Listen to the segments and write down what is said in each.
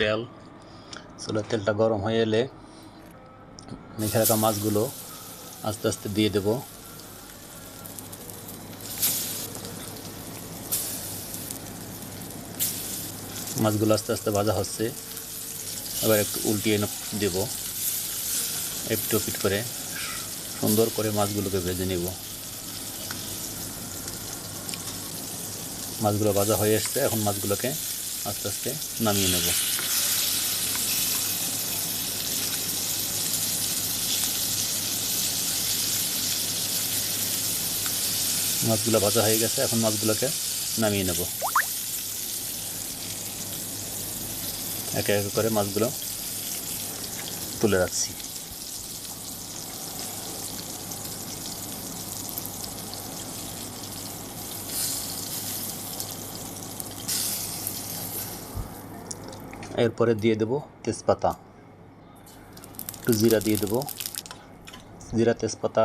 তেল। চুলার তেলটা গরম হয়ে এলে মেখে রাখা মাছগুলো আস্তে আস্তে দিয়ে দেব। মাছগুলো আস্তে আস্তে ভাজা হচ্ছে। এবার একটু উল্টিয়ে দেব। একটু পিট করে সুন্দর করে মাছগুলোকে ভেজে নেব। মাছগুলো ভাজা হয়ে এসছে, এখন মাছগুলোকে আস্তে আস্তে নামিয়ে নেব। মাছগুলো ভাজা হয়ে গেছে, এখন মাছগুলোকে নামিয়ে নেব। একে একে করে মাছগুলো তুলে রাখছি। এরপরে দিয়ে দেব তেজপাতা। একটু জিরা দিয়ে দেব। জিরা, তেজপাতা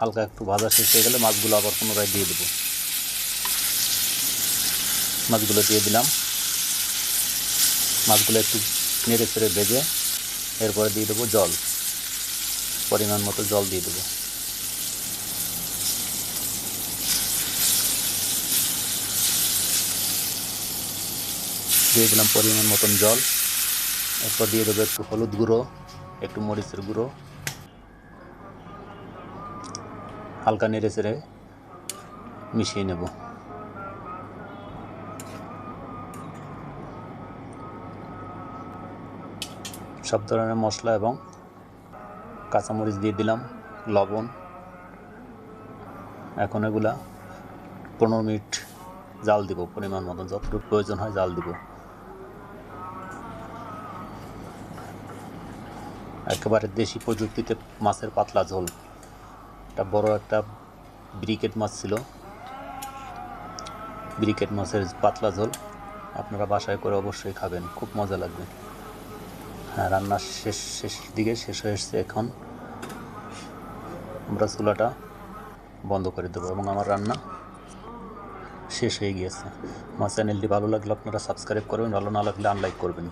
হালকা একটু ভাজা শেষ হয়ে গেলে মাছগুলো আবার পুনরায় দিয়ে দেবো। মাছগুলো দিয়ে দিলাম। মাছগুলো একটু নেড়ে চেড়ে ভেজে এরপরে দিয়ে দেবো জল। পরিমাণ মতো জল দিয়ে দেবো। দিয়ে দিলাম পরিমাণ মতন জল। এরপর দিয়ে দেবো একটু হলুদ গুঁড়ো, একটু মরিচের গুঁড়ো। হালকা নেড়ে চেড়ে মিশিয়ে নেব। সব ধরনের মশলা এবং কাঁচামরিচ দিয়ে দিলাম, লবণ। এখন এগুলা পনেরো মিনিট জাল দিব, পরিমাণ মতো যতটুকু প্রয়োজন হয় জাল দিব। একেবারে দেশি প্রযুক্তিতে মাছের পাতলা ঝোল। একটা বড় একটা ব্রিকেট মাছ ছিল। ব্রিকেট মাছের পাতলা ঝোল আপনারা বাসায় করে অবশ্যই খাবেন, খুব মজা লাগবে। হ্যাঁ রান্না শেষ শেষ দিকে শেষ হয়ে এসছে এখন। আমরা চুলাটা বন্ধ করে দেবো এবং আমার রান্না শেষ হয়ে গিয়েছে। আমার চ্যানেলটি ভালো লাগলে আপনারা সাবস্ক্রাইব করবেন, ভালো না লাগলে আনলাইক করবেন।